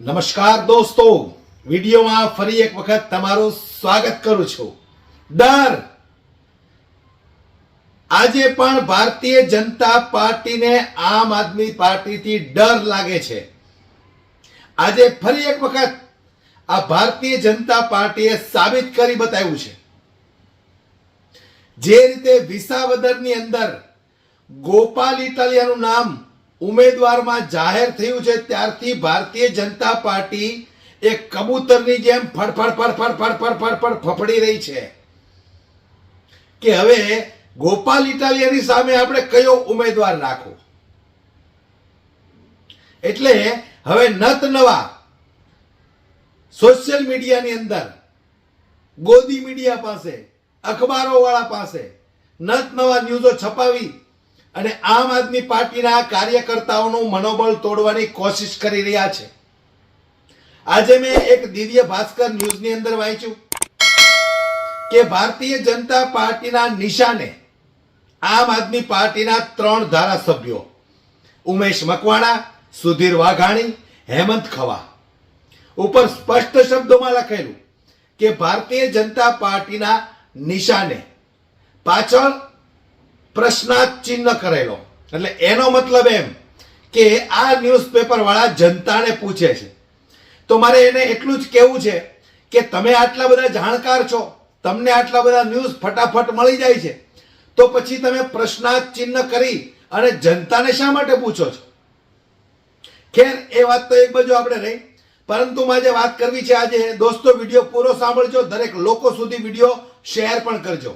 નમસ્કાર દોસ્તો. વિડીયોમાં ફરી એક વખત તમારું સ્વાગત કરું છું. ડર. આજે પણ ભારતીય જનતા પાર્ટીને આમ આદમી પાર્ટીથી ડર લાગે છે. આજે ફરી એક વખત આ ભારતીય જનતા પાર્ટીએ સાબિત કરી બતાવ્યું છે. જે રીતે વિસાવદરની અંદર ગોપાલ ઇટાલિયાનું નામ ઉમેદવારમાં જાહેર થયું છે ત્યારથી ભારતીય જનતા પાર્ટી એ કબૂતરની જેમ ફડફડ ફડફડ ફડફડ ફડફડ ફફડી રહી છે. કે હવે ગોપાલ ઇટાલિયાની સામે આપણે કયો ઉમેદવાર રાખો એટલે હવે નત નવા સોશિયલ મીડિયાની અંદર, ગોદી મીડિયા પાસે અખબારો વાળા પાસે નત નવા ન્યૂઝો છપાવી અને આમ આદમી પાર્ટીના કાર્યકર્તાઓનું મનોબળ તોડવાની કોશિશ કરી રહ્યા છે. આજે મેં એક દિવ્ય ભાસ્કર ન્યૂઝની અંદર વાંચ્યું કે ભારતીય જનતા પાર્ટીના નિશાને આમ આદમી પાર્ટીના ત્રણ ધારાસભ્યો, ઉમેશ મકવાણા, સુધીર વાઘાણી, હેમંત ખવા. ઉપર સ્પષ્ટ શબ્દોમાં લખેલું કે ભારતીય જનતા પાર્ટીના નિશાને પાછળ પ્રશ્નાર્થ ચિહ્ન કરેલો. એટલે એનો મતલબ એમ કે આ ન્યૂઝપેપર વાળા જનતાને પૂછે છે. તો મારે એને એટલું જ કહેવું છે કે તમે આટલા બધા જાણકાર છો, તમને આટલા બધા ન્યૂઝ ફટાફટ મળી જાય છે, તો પછી તમે પ્રશ્નાર્થ ચિહ્ન કરી અને જનતાને શા માટે પૂછો છો? ખેર, એ વાત તો એક બાજુ આપણે રહી. પરંતુ મારે વાત કરવી છે આજે. દોસ્તો, વીડિયો પૂરો સાંભળજો. દરેક લોકો સુધી વીડિયો શેર પણ કરજો.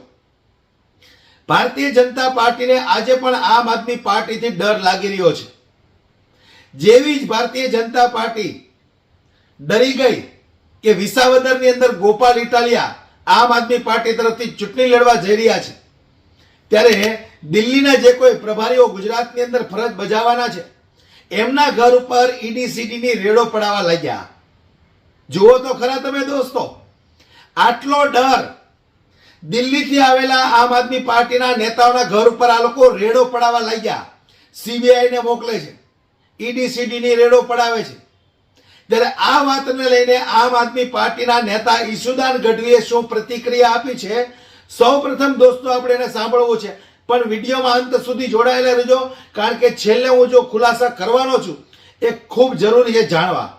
ભારતીય જનતા પાર્ટીને આજે પણ આમ આદમી પાર્ટીથી ડર લાગી રહ્યો છે. જેવી જ ભારતીય જનતા પાર્ટી ડરી ગઈ કે વિસાવદરની અંદર ગોપાલ ઇટાલિયા આમ આદમી પાર્ટી તરફથી ચૂંટણી લડવા જઈ રહ્યા છે. ત્યારે દિલ્હીના જે કોઈ પ્રભારીઓ ગુજરાતની અંદર ફરજ બજાવવાના છે, એમના ઘર ઉપર ઈડીસીડીની રેડો પડાવવા લાગ્યા. જુઓ તો ખરા તમે દોસ્તો, આટલો ડર દિલ્હીથી આવેલા આમ આદમી પાર્ટીના નેતાઓના ઘર ઉપર આ લોકો રેડો પડાવવા લાગ્યા. સીબીઆઈને મોકલે છે. ઈડીસીડીની રેડો પડાવે છે. ત્યારે આ વાતને લઈને આમ આદમી પાર્ટીના નેતા ઈશુદાન ગઢવીએ શું પ્રતિક્રિયા આપી છે? સૌ દોસ્તો, આપણે એને સાંભળવું છે. પણ વિડીયોમાં અંત સુધી જોડાયેલા રહેજો, કારણ કે છેલ્લે હું જો ખુલાસા કરવાનો છું, એ ખૂબ જરૂરી છે જાણવા.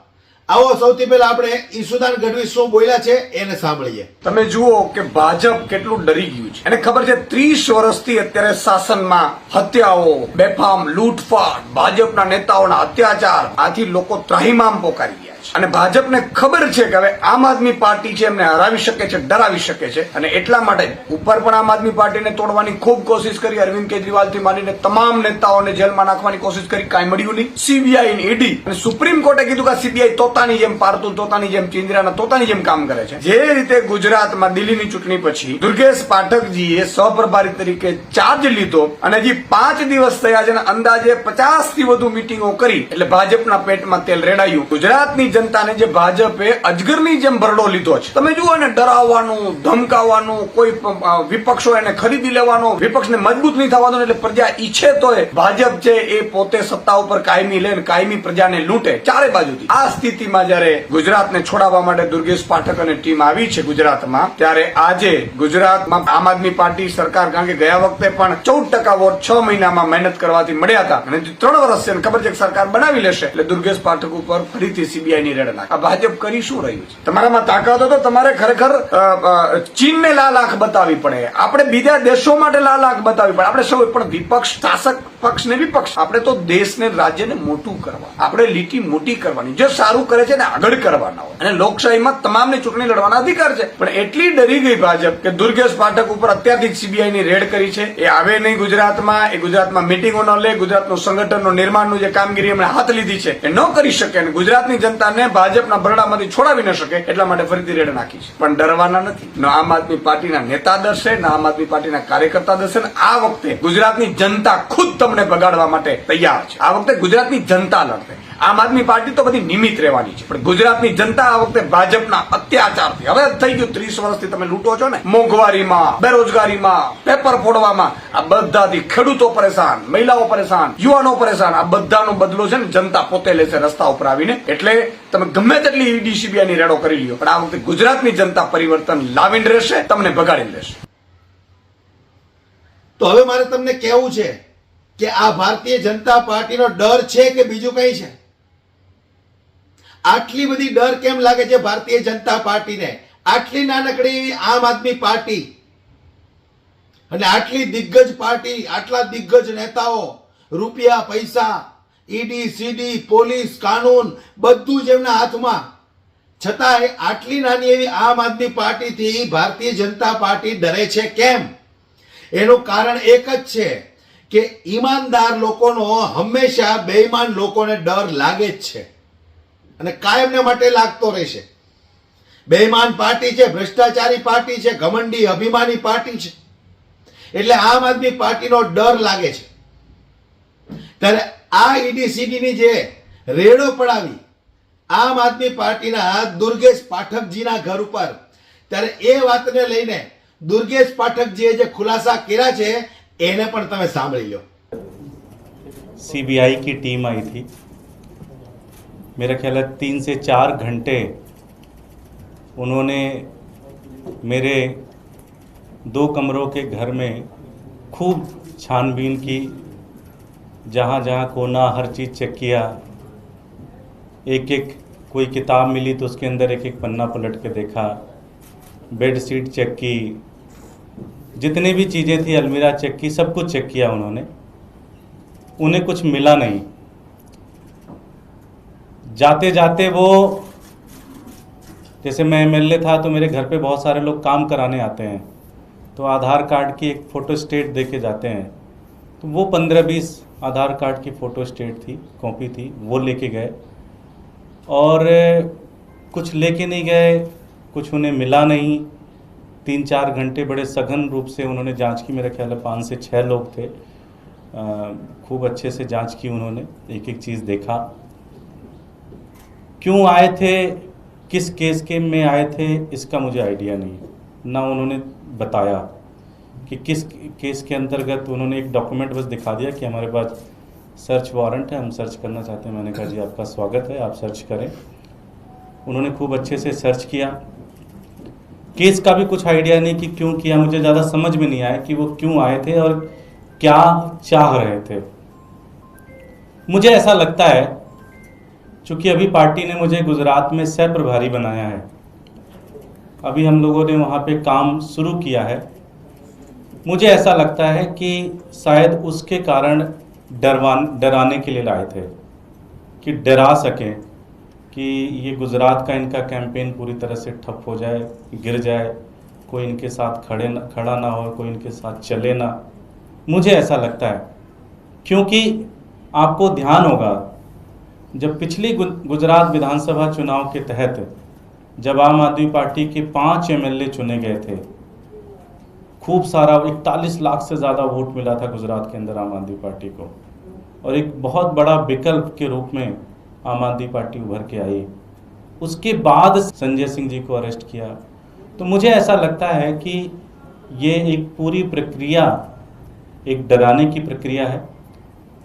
આવો સૌથી પહેલા આપણે ઈશુદાન ગઢવી શું બોલ્યા છે એને સાંભળીએ. તમે જુઓ કે ભાજપ કેટલું ડરી ગયું છે. એને ખબર છે ત્રીસ વર્ષથી અત્યારે શાસનમાં હત્યાઓ, બેફામ, લૂંટફાટ, ભાજપના નેતાઓના અત્યાચાર. આથી લોકો ત્રાહિમામ પોકારી ગયા. અને ભાજપને ખબર છે કે હવે આમ આદમી પાર્ટી છે, એમને હરાવી શકે છે, ડરાવી શકે છે. અને એટલા માટે ઉપર પણ આમ આદમી પાર્ટીને તોડવાની ખૂબ કોશિશ કરી અરવિંદ કેજરીવાલથી માંડીને તમામ નેતાઓને જેલમાં નાખવાની કોશિશ કરી. કાંઈ મળ્યું નહીં. સીબીઆઈ ઈડી અને સુપ્રીમ કોર્ટે કીધું કે સીબીઆઈ તોતાની જેમ પારતું, તોતાની જેમ ચિંદ્રાના, તોતાની જેમ કામ કરે છે. જે રીતે ગુજરાતમાં દિલ્હીની ચૂંટણી પછી દુર્ગેશ પાઠકજીએ સહપ્રભારી તરીકે ચાર્જ લીધો અને હજી પાંચ દિવસ થયા છે અંદાજે પચાસથી વધુ મિટિંગો કરી. એટલે ભાજપના પેટમાં તેલ રેડાયું. ગુજરાતની જનતાને જે ભાજપે અજગરની જેમ ભરડો લીધો છે. તમે જુઓ ને ડરાવવાનું, ધમકાવવાનું, કોઈ વિપક્ષો એને ખરીદી લેવાનો, વિપક્ષને મજબૂત નહીં થવાનો એટલે પ્રજા ઈચ્છે તો ભાજપ છે એ પોતે સત્તા ઉપર કાયમી લે કાયમી પ્રજાને લૂંટે ચારે બાજુથી. આ સ્થિતિમાં જયારે ગુજરાતને છોડાવવા માટે દુર્ગેશ પાઠક અને ટીમ આવી છે ગુજરાતમાં, ત્યારે આજે ગુજરાતમાં આમ આદમી પાર્ટી સરકાર કારણ કે ગયા વખતે પણ ચૌદ ટકા વોટ છ મહિનામાં મહેનત કરવાથી મળ્યા હતા. અને ત્રણ વર્ષ છે ખબર છે સરકાર બનાવી લેશે. એટલે દુર્ગેશ પાઠક ઉપર ફરીથી સીબીઆઈ ની રેડ નાખે. ભાજપ કરી શું રહ્યું છે? તમારામાં તાકાત હતો, તમારે ખરેખર ચીનને લાલ આંખ બતાવી પડે. આપણે બીજા દેશો માટે લાલ આંખ બતાવી પડે. આપણે સૌ પણ વિપક્ષ શાસક પક્ષ ને વિપક્ષ. આપણે તો દેશને, રાજ્યને મોટું કરવા. આપણે લીટી મોટી કરવાની. જે સારું કરે છે ને આગળ કરવાના હોય. અને લોકશાહીમાં તમામને ચૂંટણી લડવાના અધિકાર છે. પણ એટલી ડરી ગઈ ભાજપ કે દુર્ગેશ પાઠક ઉપર અત્યારથી સીબીઆઈ ની રેડ કરી છે. એ આવે નહીં ગુજરાતમાં. એ ગુજરાતમાં મિટિંગો ન લે. ગુજરાતનું સંગઠનનું નિર્માણનું જે કામગીરી એમણે હાથ લીધી છે, એ ન કરી શકે. અને ગુજરાતની જનતાને ભાજપના બરડામાંથી છોડાવી ન શકે, એટલા માટે ફરીથી રેડ નાખી છે. પણ ડરવાના નથી. ન આમ આદમી પાર્ટીના નેતા દર્શે ન આમ આદમી પાર્ટીના કાર્યકર્તા દર્શે આ વખતે ગુજરાતની જનતા ખુદ તમને બગાડવા માટે તૈયાર છે. આ વખતે ગુજરાતની જનતા લડશે. આમ આદમી પાર્ટી તો બધી નિમિત રહેવાની છે. પણ ગુજરાતની જનતા આ વખતે ભાજપના અત્યાચારથી, હવે થઈ ગયું ત્રીસ વર્ષથી તમે લૂંટો છો ને, મોંઘવારીમાં, બેરોજગારીમાં, પેપર ફોડવામાં, આ બધાથી ખેડૂતો પરેશાન, મહિલાઓ પરેશાન, યુવાનો પરેશાન. આ બધાનો બદલો છે ને જનતા પોતે લેશે રસ્તા ઉપર આવીને. એટલે તમે ગમે તેટલી ઈડી ની રેડો કરી લ્યો, પણ આ વખતે ગુજરાતની જનતા પરિવર્તન લાવીને રહેશે, તમને બગાડીને લેશે તો હવે મારે તમને કહેવું છે કે આ ભારતીય જનતા પાર્ટીનો ડર છે કે બીજું કંઈ છે? આટલી બધી ડર કેમ લાગે છે ભારતીય જનતા પાર્ટીને? આટલી નાનકડી આમ આદમી પાર્ટી અને આટલી દિગ્ગજ પાર્ટી, આટલા દિગ્ગજ નેતાઓ, રૂપિયા, પૈસા, ઈડી, સીડી, પોલીસ, કાનૂન, બધું જ એમના હાથમાં. છતાંય આટલી નાની એવી આમ આદમી પાર્ટીથી ભારતીય જનતા પાર્ટી ડરે છે કેમ? એનું કારણ એક જ છે કે ઈમાનદાર લોકોનો હંમેશા બેઈમાન લોકોને ડર લાગે જ છે. અને કાયમને માટે લાગતો રહેશે. બેઈમાન પાર્ટી છે, ભ્રષ્ટાચારી પાર્ટી છે, ઘમંડી અભિમાની પાર્ટી છે. એટલે આમ આદમી પાર્ટીનો ડર લાગે છે. ત્યારે આ ઈડીસીડીની જે રેડો પડાવી આમ આદમી પાર્ટીના દુર્ગેશ પાઠકજીના ઘર ઉપર, ત્યારે એ વાતને લઈને દુર્ગેશ પાઠકજીએ જે ખુલાસા કર્યા છે એને પણ તમે સાંભળી લો सीबीआई की टीम आई थी मेरा ख्याल है तीन से चार घंटे उन्होंने मेरे दो कमरों के घर में खूब छानबीन की जहाँ जहाँ कोना हर चीज़ चेक किया एक एक कोई किताब मिली तो उसके अंदर एक एक पन्ना पलट के देखा बेड शीट चेक की जितनी भी चीज़ें थी, अलमीरा चेक की, सब कुछ चेक किया उन्होंने। उन्हें कुछ मिला नहीं। जाते जाते वो, जैसे मैं एमएलए था तो मेरे घर पे बहुत सारे लोग काम कराने आते हैं। तो आधार कार्ड की एक फ़ोटो स्टेट दे के जाते हैं। तो वो पंद्रह बीस आधार कार्ड की फ़ोटो स्टेट थी, कॉपी थी, वो लेके गए। और कुछ लेके नहीं गए, कुछ उन्हें मिला नहीं। तीन चार घंटे बड़े सघन रूप से उन्होंने जाँच की। मेरा ख्याल है पाँच से छः लोग थे। खूब अच्छे से जाँच की उन्होंने एक एक चीज़ देखा। क्यों आए थे? किस केस के में आए थे? इसका मुझे आइडिया नहीं है। ना उन्होंने बताया कि किस केस के अंतर्गत उन्होंने एक डॉक्यूमेंट बस दिखा दिया कि हमारे पास सर्च वारंट है, हम सर्च करना चाहते हैं। मैंने कहा, जी, आपका स्वागत है, आप सर्च करें। उन्होंने खूब अच्छे से सर्च किया। केस का भी कुछ आइडिया नहीं कि क्यों किया, मुझे ज़्यादा समझ में नहीं आया कि वो क्यों आए थे और क्या चाह रहे थे। मुझे ऐसा लगता है, चूँकि अभी पार्टी ने मुझे गुजरात में सह प्रभारी बनाया है, अभी हम लोगों ने वहाँ पे काम शुरू किया है, मुझे ऐसा लगता है कि शायद उसके कारण डरवान, डराने के लिए लाए थे, कि डरा सकें। कि ये गुजरात का इनका कैंपेन पूरी तरह से ठप हो जाए, गिर जाए, कोई इनके साथ खड़े न, खड़ा ना हो, कोई इनके साथ चले ना। मुझे ऐसा लगता है, क्योंकि आपको ध्यान होगा, जब पिछली गुजरात विधानसभा चुनाव के तहत जब आम आदमी पार्टी के पाँच एमएलए चुने गए थे, खूब सारा इकतालीस लाख से ज़्यादा वोट मिला था गुजरात के अंदर आम आदमी पार्टी को। और एक बहुत बड़ा विकल्प के रूप में आम आदमी पार्टी उभर के आई। उसके बाद संजय सिंह जी को अरेस्ट किया। तो मुझे ऐसा लगता है कि ये एक पूरी प्रक्रिया, एक डराने की प्रक्रिया है।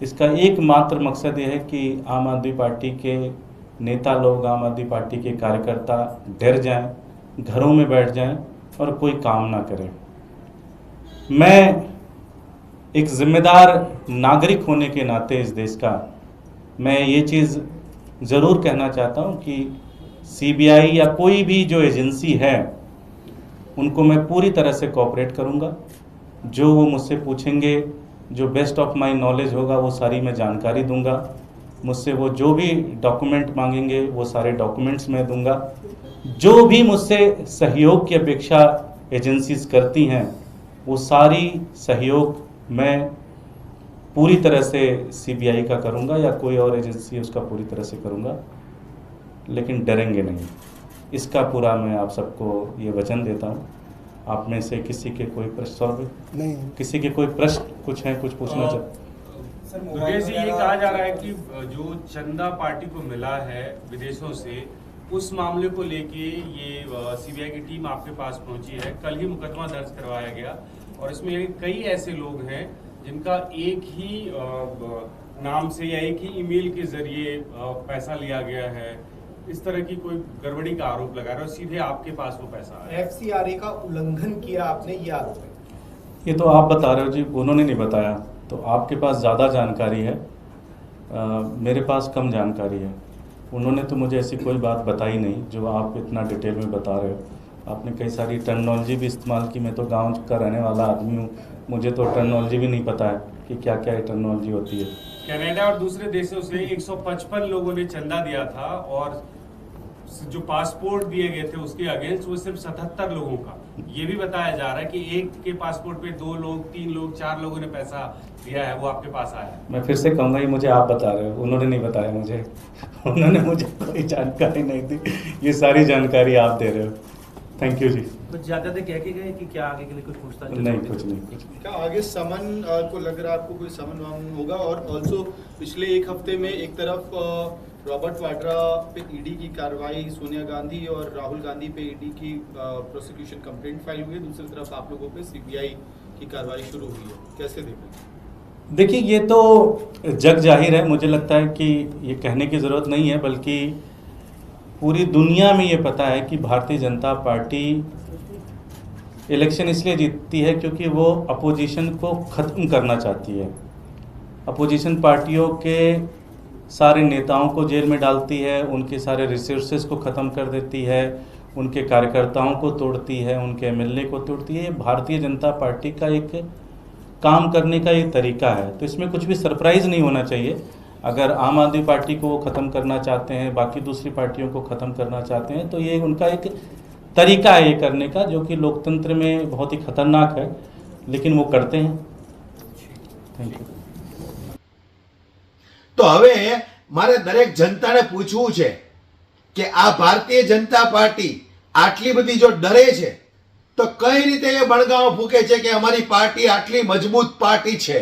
इसका एकमात्र मकसद ये है कि आम आदमी पार्टी के नेता लोग, आम आदमी पार्टी के कार्यकर्ता डर जाएँ, घरों में बैठ जाएँ और कोई काम ना करें। मैं एक जिम्मेदार नागरिक होने के नाते इस देश का, मैं ये चीज़ ज़रूर कहना चाहता हूँ कि सीबीआई या कोई भी जो एजेंसी है, उनको मैं पूरी तरह से कॉपरेट करूँगा। जो वो मुझसे पूछेंगे, जो बेस्ट ऑफ़ माय नॉलेज होगा, वो सारी मैं जानकारी दूँगा। मुझसे वो जो भी डॉक्यूमेंट मांगेंगे, वो सारे डॉक्यूमेंट्स मैं दूँगा। जो भी मुझसे सहयोग की अपेक्षा एजेंसीज करती हैं, वो सारी सहयोग मैं पूरी तरह से सीबीआई का करूँगा या कोई और एजेंसी उसका पूरी तरह से करूँगा? लेकिन डरेंगे नहीं। इसका पूरा मैं आप सबको ये वचन देता हूँ। आप में से किसी के कोई प्रश्न सॉरी नहीं। किसी के कोई प्रश्न कुछ है कुछ पूछना चाहते दुर्गेश जी ये कहा जा रहा है कि जो चंदा पार्टी को मिला है विदेशों से उस मामले को लेके ये सीबीआई की टीम आपके पास पहुँची है। कल ही मुकदमा दर्ज करवाया गया और इसमें कई ऐसे लोग हैं जिनका एक ही नाम से या एक ही ईमेल के ज़रिए पैसा लिया गया है इस तरह की कोई गड़बड़ी का आरोप लगा रहे हो? सीधे आपके पास वो पैसा आया। एफसीआरए का उल्लंघन किया आपने ये आरोप है। ये तो आप बता रहे हो जी उन्होंने नहीं बताया। तो आपके पास ज़्यादा जानकारी है अ, मेरे पास कम जानकारी है। उन्होंने तो मुझे ऐसी कोई बात बताई नहीं जो आप इतना डिटेल में बता रहे हो। आपने कई सारी टर्मिनोलॉजी भी इस्तेमाल की मैं तो गाँव का रहने वाला आदमी हूँ। मुझे तो टर्मिनोलॉजी भी नहीं पता है कि क्या क्या टर्मिनोलॉजी होती है। कनाडा और दूसरे देशों से 155 लोगों ने चंदा दिया था और जो पासपोर्ट दिए गए थे उसके अगेंस्ट वो सिर्फ़ 77 लोगों का। ये भी बताया जा रहा है कि एक के पासपोर्ट पे दो लोग तीन लोग चार लोगों ने पैसा दिया है वो आपके पास आया है। मैं फिर से कहूँगा ये मुझे आप बता रहे हो। उन्होंने नहीं बताया मुझे। उन्होंने मुझे कोई जानकारी नहीं दी। ये सारी जानकारी आप दे रहे हो। Thank you ji. कुछ ज़्यादा तो कह के गए कि क्या आगे के लिए कुछ पूछताछ नहीं कुछ नहीं। कुछ नहीं। क्या आगे समन को लग रहा है आपको कोई समन वमन होगा? और ऑल्सो पिछले एक हफ़्ते में एक तरफ़ रॉबर्ट वाड्रा पे ईडी की कार्रवाई सोनिया गांधी और राहुल गांधी पे ईडी की प्रोसिक्यूशन कंप्लेंट फ़ाइल हुई है। दूसरी तरफ़ आप लोगों पे सीबीआई की कार्रवाई शुरू हुई है। कैसे देखें देखिए ये तो जग ज़ाहिर है। मुझे लगता है कि ये कहने की ज़रूरत नहीं है बल्कि पूरी दुनिया में ये पता है कि भारतीय जनता पार्टी इलेक्शन इसलिए जीतती है क्योंकि वो अपोजिशन को ख़त्म करना चाहती है। अपोजिशन पार्टियों के सारे नेताओं को जेल में डालती है, उनके सारे रिसोर्सेज को ख़त्म कर देती है, उनके कार्यकर्ताओं को तोड़ती है, उनके एमएलए को तोड़ती है। ये भारतीय जनता पार्टी का एक काम करने का एक तरीका है। तो इसमें कुछ भी सरप्राइज़ नहीं होना चाहिए। अगर आम आदमी पार्टी को वो ख़त्म करना चाहते हैं बाकी दूसरी पार्टियों को ख़त्म करना चाहते हैं तो ये उनका एक तरीका है ये करने का जो कि लोकतंत्र में बहुत ही खतरनाक है लेकिन वो करते हैं थैंक यू તો હવે મારે દરેક જનતાને પૂછવું છે કે આ ભારતીય જનતા પાર્ટી આટલી બધી જો ડરે છે તો કઈ રીતે એ બળગાંવ ફૂકે છે કે અમારી પાર્ટી આટલી મજબૂત પાર્ટી છે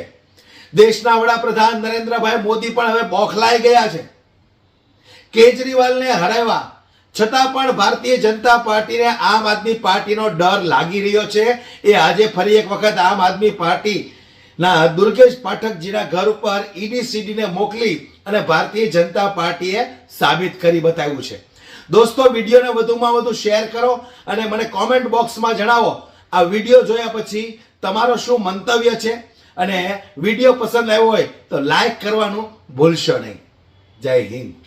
દેશના વડાપ્રધાન નરેન્દ્રભાઈ મોદી પણ હવે બોખલાઈ ગયા છે. કેજરીવાલને હરાવ્યા. છતાં પણ ભારતીય જનતા પાર્ટીને આમ આદમી પાર્ટીનો ડર લાગી રહ્યો છે. એ આજે ફરી એક વખત આમ આદમી પાર્ટી ના દુર્ગેશ પાઠકજીના ઘર ઉપર ઈડી ને મોકલી અને ભારતીય જનતા પાર્ટીએ સાબિત કરી બતાવ્યું છે. દોસ્તો, વિડીયોને વધુમાં વધુ શેર કરો અને મને કોમેન્ટ બોક્સમાં જણાવો. આ વીડિયો જોયા પછી તમારો શું મંતવ્ય છે? અને વીડિયો પસંદ આવ્યો હોય તો લાઈક કરવાનું ભૂલશો નહીં. જય હિન્દ.